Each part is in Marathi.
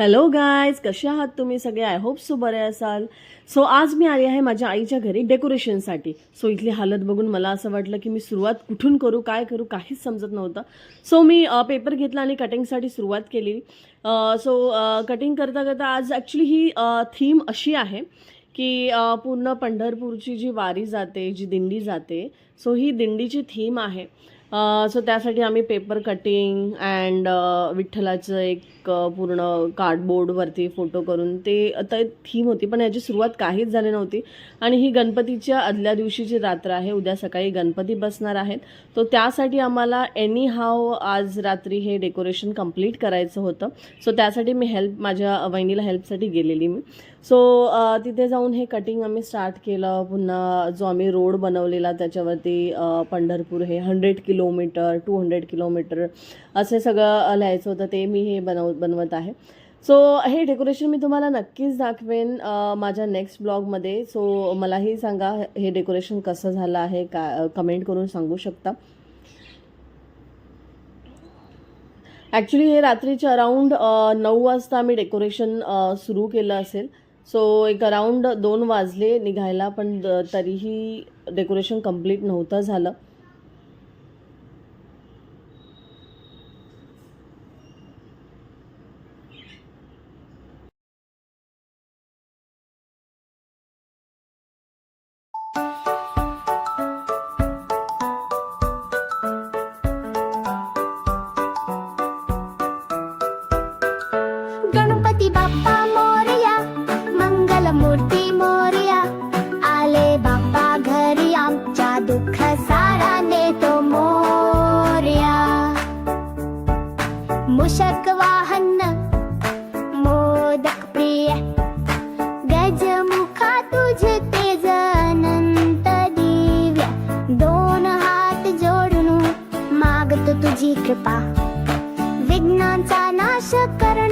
हॅलो गायज कसे आहात तुम्ही सगळे? आय होप सो बरे असाल. सो आज मी आली आहे माझ्या आईच्या घरी डेकोरेशनसाठी सो इथली हालत बघून मला असं वाटलं की मी सुरुवात कुठून करू काय करू काहीच समजत नव्हतं. सो मी पेपर घेतला आणि कटिंगसाठी सुरुवात केली. सो कटिंग करता करता आज ॲक्च्युली ही थीम अशी आहे की पूर्ण पंढरपूरची जी वारी जाते जी दिंडी जाते सो ही दिंडीची थीम आहे. सो त्यासाठी आम्ही पेपर कटिंग अँड विठ्ठलाचं एक पूर्ण कार्डबोर्डवरती फोटो करून ते आता थीम होती पण याची सुरुवात काहीच झाली नव्हती. आणि ही गणपतीच्या आदल्या दिवशीची रात्र आहे उद्या सकाळी गणपती बसणार आहेत. तो त्यासाठी आम्हाला एनी हाव आज रात्री हे डेकोरेशन कंप्लीट करायचं होतं. सो त्यासाठी मी हेल्प माझ्या वहिनीला हेल्पसाठी गेलेली मी. सो तिथे जाऊन हे कटिंग आम्ही स्टार्ट केलं. पुन्हा जो आम्ही रोड बनवलेला त्याच्यावरती पंढरपूर हे hundred kilo kilometre two hundred kilometre असे सगळं लिहायचं होतं. ते मी हे बनव बनवत आहे. सो हे डेकोरेशन मी तुम्हाला नक्कीच दाखवेन माझ्या नेक्स्ट ब्लॉगमध्ये सो मलाही सांगा हे डेकोरेशन कसं झालं आहे? का कमेंट करून सांगू शकता? ॲक्च्युली हे रात्रीचे अराऊंड नऊ वाजता आम्ही डेकोरेशन सुरू केलं असेल. सो एक अराऊंड दोन वाजले निघायला पण तरीही डेकोरेशन कंप्लीट नव्हतं झालं. गणपती बाप्पा मोरया मंगल मूर्ती मोरया. आले बाप्पा घरी आमच्या दुःख सारा नेतो मोरया. मुशक वाहन मोदक प्रिय गजमुखा तुझ तेज अनंत दिव्य. दोन हात जोडून मागतो तुझी कृपा. विघ्नांचा नाश करण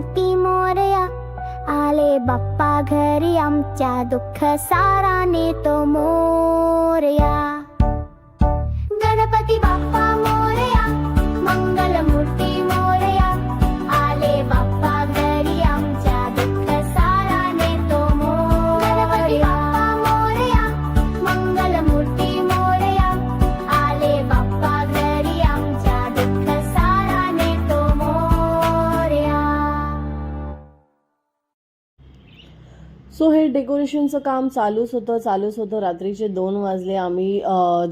मंगल मोरया। आले बाप्पा घरी आमच्या दुःख सारा नेतो मोरया। गणपती बाप्पा सो हे डेकोरेशनचं काम चालूच होतं चालूच होतं. रात्रीचे दोन वाजले आम्ही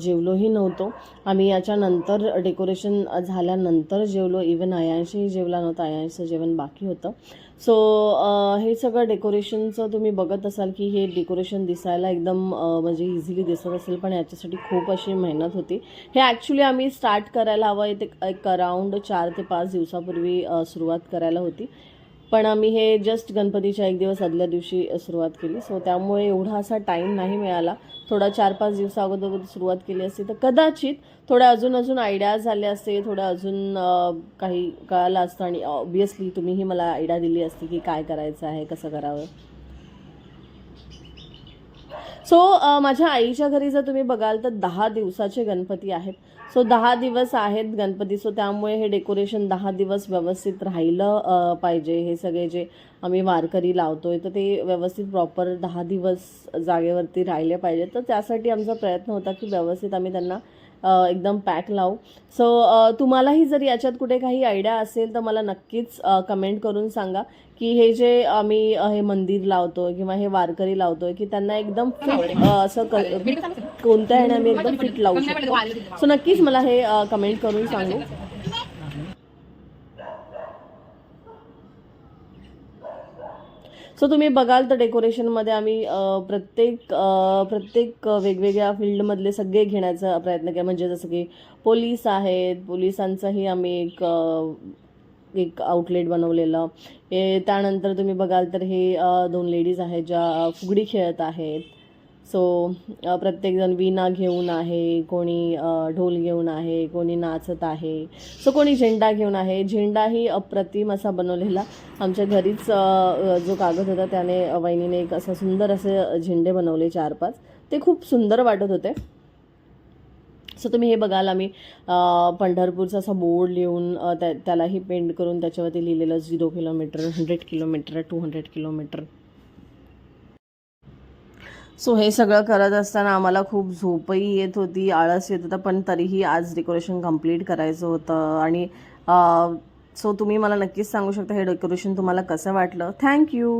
जेवलोही नव्हतो. आम्ही याच्यानंतर डेकोरेशन झाल्यानंतर जेवलो. इवन आयांशीही जेवला नव्हता आयांशचं जेवण बाकी होतं. सो हे सगळं डेकोरेशनचं तुम्ही बघत असाल की हे डेकोरेशन दिसायला एकदम म्हणजे इझिली दिसत असेल पण याच्यासाठी खूप अशी मेहनत होती. हे ॲक्च्युली आम्ही स्टार्ट करायला हवं ते एक अराऊंड चार ते पाच दिवसापूर्वी सुरुवात करायला होती. पण आम्ही हे जस्ट गणपतीच्या एक दिवस आदल्या दिवशी सुरुवात केली. सो त्यामुळे एवढा असा टाईम नाही मिळाला. थोडा चार पाच दिवसा अगोदर सुरुवात केली असती. तर कदाचित थोड्या अजून अजून आयडियाज झाले असते थोडं अजून काही कळालं असतं. आणि ऑब्वियसली तुम्हीही मला आयडिया दिली असती की काय करायचं आहे कसं करावं. सो माझ्या आईच्या घरी जर तुम्ही बघाल तर दहा दिवसाचे गणपती आहेत. सो दहा दिवस आहेत गणपती. सो त्यामुळे हे डेकोरेशन दहा दिवस व्यवस्थित राहिलं पाहिजे. हे सगळे जे आम्ही वारकरी लावतोय तर ते व्यवस्थित प्रॉपर दहा दिवस जागेवरती राहिले पाहिजे. तर त्यासाठी आमचा प्रयत्न होता की व्यवस्थित आम्ही त्यांना एकदम पॅक लावू. सो तुम्हालाही जर याच्यात कुठे काही आयडिया असेल तर मला नक्कीच कमेंट करून सांगा की हे जे आम्ही हे मंदिर लावतोय किंवा हे वारकरी लावतोय की त्यांना एकदम फिट असं क- कोणत्या ह्याने आम्ही एकदम फिट लावू शकतो. सो नक्कीच मला हे कमेंट करून सांगू. सो तुम्ही बघाल तर डेकोरेशनमध्ये आम्ही प्रत्येक प्रत्येक वेगवेगळ्या फील्डमधले सगळे घेण्याचा प्रयत्न केला. म्हणजे जसं की पोलीस आहेत पोलिसांचाही आम्ही एक एक आउटलेट बनवलेलं. हे त्यानंतर तुम्ही बघाल तर हे दोन लेडीज आहेत ज्या फुगडी खेळत आहेत. सो प्रत्येकजण वीणा घेऊन आहे कोणी ढोल घेऊन आहे कोणी नाचत आहे. सो कोणी झेंडा घेऊन आहे. झेंडाही अप्रतिम असा बनवलेला. आमच्या घरीच जो कागद होता त्याने वहिनीने एक असं सुंदर असे झेंडे बनवले चार पाच. ते खूप सुंदर वाटत होते. सो तुम्ही हे बघाल आम्ही पंढरपूरचा असा बोर्ड लिहून त्या त्यालाही पेंट करून त्याच्यावरती लिहिलेलं zero kilometre hundred kilometre two hundred kilometre so हे सगळं करत असताना आम्हाला खूप झोपही येत होती आळस येत होता पण तरीही आज डेकोरेशन कंप्लीट करायचं होतं. आणि सो तुम्ही मला नक्कीच सांगू शकता हे डेकोरेशन तुम्हाला कसं वाटलं. थँक्यू